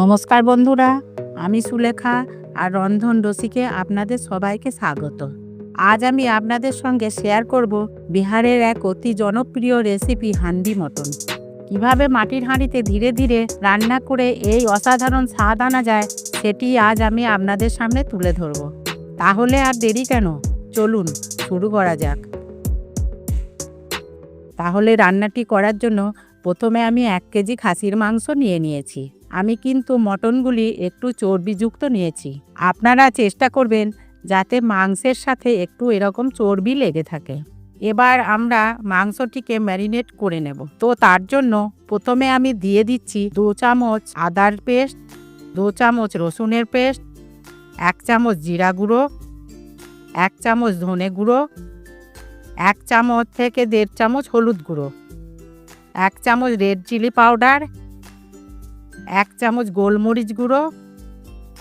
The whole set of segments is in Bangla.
নমস্কার বন্ধুরা, আমি সুলেখা আর রন্ধন রসিকে আপনাদের সবাইকে স্বাগত। আজ আমি আপনাদের সঙ্গে শেয়ার করব বিহারের এক অতি জনপ্রিয় রেসিপি হান্ডি মটন। কীভাবে মাটির হাঁড়িতে ধীরে ধীরে রান্না করে এই অসাধারণ স্বাদ আনা যায়, সেটি আজ আমি আপনাদের সামনে তুলে ধরব। তাহলে আর দেরি কেন? চলুন, শুরু করা যাক। তাহলে রান্নাটি করার জন্য প্রথমে আমি এক কেজি খাসির মাংস নিয়ে নিয়েছি। আমি কিন্তু মটনগুলি একটু চর্বিযুক্ত নিয়েছি। আপনারা চেষ্টা করবেন যাতে মাংসের সাথে একটু এরকম চর্বি লেগে থাকে। এবার আমরা মাংসটিকে ম্যারিনেট করে নেব। তো তার জন্য প্রথমে আমি দিয়ে দিচ্ছি দু চামচ আদার পেস্ট, দু চামচ রসুনের পেস্ট, এক চামচ জিরা গুঁড়ো, এক চামচ ধনে গুঁড়ো, এক চামচ থেকে দেড় চামচ হলুদ গুঁড়ো, এক চামচ রেড চিলি পাউডার এক চামচ গোলমরিচ গুঁড়ো,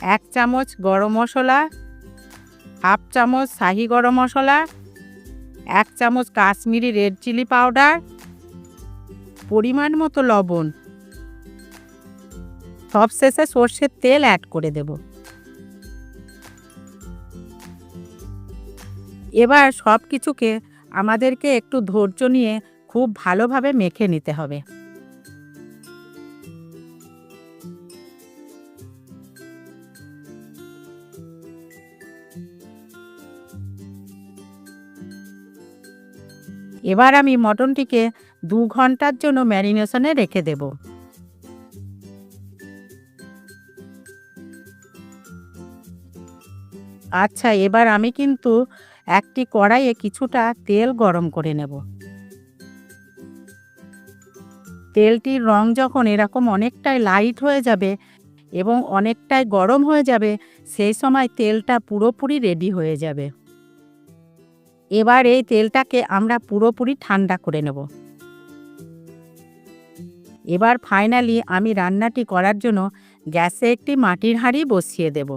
এক চামচ গরম মশলা, হাফ চামচ শাহি গরম মশলা, এক চামচ কাশ্মীরি রেড চিলি পাউডার, পরিমাণ মতো লবণ। সবশেষে সর্ষের তেল অ্যাড করে দেব। এবার সব কিছুকে আমাদেরকে একটু ধৈর্য নিয়ে খুব ভালোভাবে মেখে নিতে হবে। এবার আমি মটনটিকে দু ঘণ্টার জন্য ম্যারিনেশনে রেখে দেব। আচ্ছা এবার আমি কিন্তু একটি কড়াইয়ে কিছুটা তেল গরম করে নেব। তেলটির রং যখন এরকম অনেকটাই লাইট হয়ে যাবে এবং অনেকটাই গরম হয়ে যাবে, সেই সময় তেলটা পুরোপুরি রেডি হয়ে যাবে। এবার এই তেলটাকে আমরা পুরোপুরি ঠান্ডা করে নেব। এবার ফাইনালি আমি রান্নাটি করার জন্য গ্যাসে একটি মাটির হাঁড়ি বসিয়ে দেব।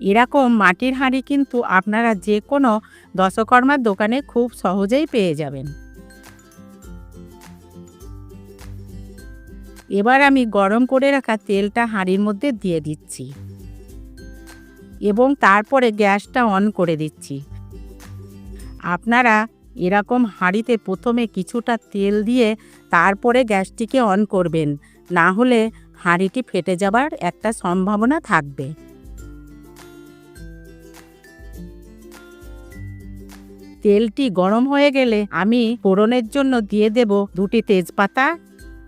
এরকম মাটির হাঁড়ি কিন্তু আপনারা যে কোনো দশকর্মার দোকানে খুব সহজেই পেয়ে যাবেন। এবার আমি গরম করে রাখা তেলটা হাঁড়ির মধ্যে দিয়ে দিচ্ছি। এবং তারপরে গ্যাসটা অন করে দিচ্ছি। আপনারা এরকম হাঁড়িতে প্রথমে কিছুটা তেল দিয়ে তারপরে গ্যাসটিকে অন করবেন। না হলে হাঁড়িটি ফেটে যাবার একটা সম্ভাবনা থাকবে। তেলটি গরম হয়ে গেলে আমি ফোড়নের জন্য দিয়ে দেব দুটি তেজপাতা,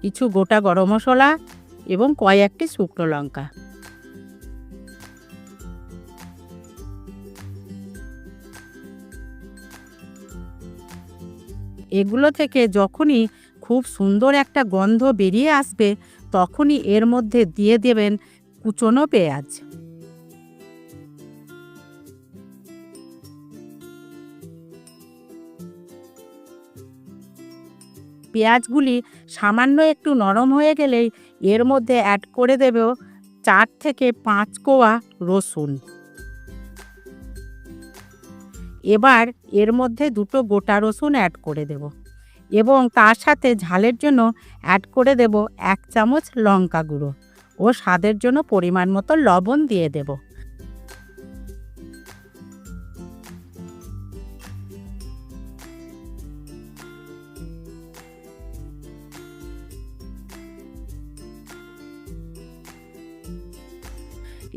কিছু গোটা গরম মশলা এবং কয়েকটি শুকনো লঙ্কা। এগুলো থেকে যখনই খুব সুন্দর একটা গন্ধ বেরিয়ে আসবে, তখনই এর মধ্যে দিয়ে দেবেন কুচনো পেঁয়াজ। পেঁয়াজগুলি সামান্য একটু নরম হয়ে গেলেই এর মধ্যে অ্যাড করে দেব চার থেকে পাঁচ কোয়া রসুন। এবার এর মধ্যে দুটো গোটা রসুন অ্যাড করে দেব এবং তার সাথে ঝালের জন্য অ্যাড করে দেব এক চামচ লঙ্কা গুঁড়ো ও স্বাদের জন্য পরিমাণ মতো লবণ দিয়ে দেব।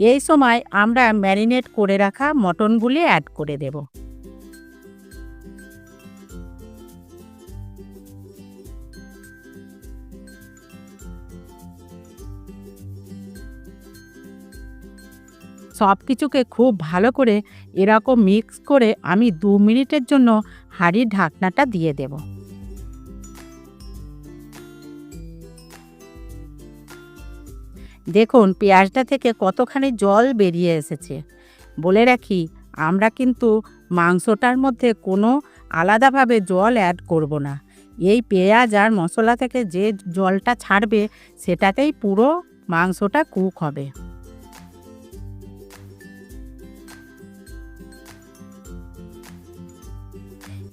এই সময় আমরা ম্যারিনেট করে রাখা মটনগুলি অ্যাড করে দেব। সব কিছুকে খুব ভালো করে এরকম মিক্স করে আমি দু মিনিটের জন্য হাঁড়ির ঢাকনাটা দিয়ে দেব। দেখুন, পেঁয়াজটা থেকে কতখানি জল বেরিয়ে এসেছে। বলে রাখি, আমরা কিন্তু মাংসটার মধ্যে কোনো আলাদাভাবে জল অ্যাড করব না। এই পেঁয়াজ আর মশলা থেকে যে জলটা ছাড়বে, সেটাতেই পুরো মাংসটা কুক হবে।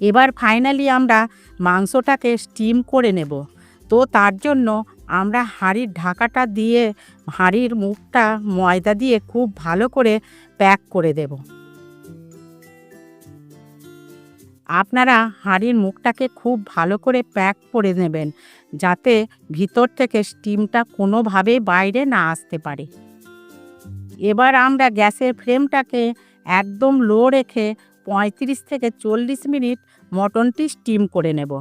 এবার ফাইনালি আমরা মাংসটাকে স্টিম করে নেব। তো তার জন্য আমরা হাঁড়ির ঢাকাটা দিয়ে হাঁড়ির মুখটা ময়দা দিয়ে খুব ভালো করে প্যাক করে দেব। আপনারা হাঁড়ির মুখটাকে খুব ভালো করে প্যাক করে নেবেন, যাতে ভিতর থেকে স্টিমটা কোনোভাবেই বাইরে না আসতে পারে। এবার আমরা গ্যাসের ফ্লেমটাকে একদম লো রেখে পঁয়ত্রিশ থেকে চল্লিশ মিনিট মটনটি স্টিম করে নেব।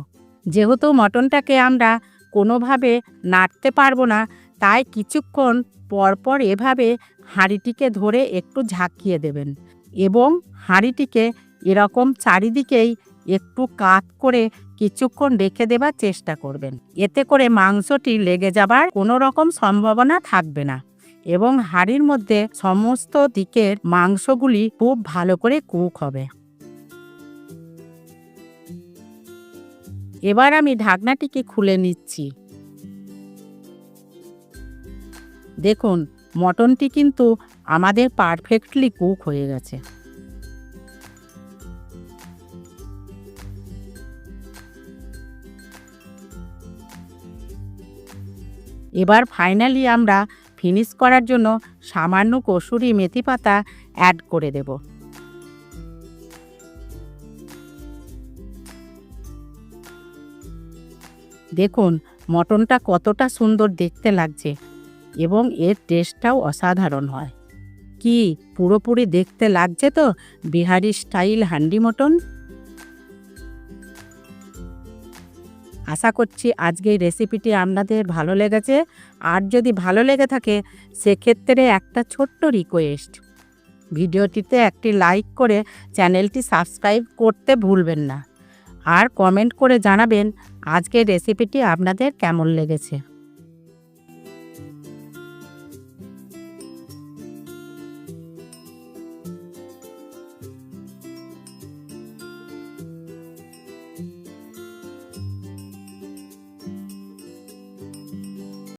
যেহেতু মটনটাকে আমরা কোনোভাবে নাড়তে পারব না, তাই কিছুক্ষণ পরপর এভাবে হাঁড়িটিকে ধরে একটু ঝাঁকিয়ে দেবেন এবং হাঁড়িটিকে এরকম চারিদিকেই একটু কাত করে কিছুক্ষণ রেখে দেবার চেষ্টা করবেন। এতে করে মাংসটি লেগে যাবার কোনো রকম সম্ভাবনা থাকবে না। এবং হাঁড়ির মধ্যে সমস্ত দিকের মাংসগুলি খুব ভালো করে কুক হবে। এবার আমি ঢাকনাটিকে খুলে নিচ্ছি। দেখুন, মটনটি কিন্তু আমাদের পারফেক্টলি কুক হয়ে গেছে। এবার ফাইনালি আমরা ফিনিশ করার জন্য সামান্য কসুরি মেথি পাতা অ্যাড করে দেব। দেখুন, মটনটা কতটা সুন্দর দেখতে লাগছে এবং এর টেস্টটাও অসাধারণ হয়। কি পুরোপুরি দেখতে লাগছে তো? Bihari style handi mutton? আশা করছি আজকে এই রেসিপিটি আপনাদের ভালো লেগেছে। আর যদি ভালো লেগে থাকে, সেক্ষেত্রে একটা ছোট্ট রিকোয়েস্ট ভিডিওটিতে একটি লাইক করে চ্যানেলটি সাবস্ক্রাইব করতে ভুলবেন না। আর কমেন্ট করে জানাবেন, আজকের রেসিপিটি আপনাদের কেমন লেগেছে?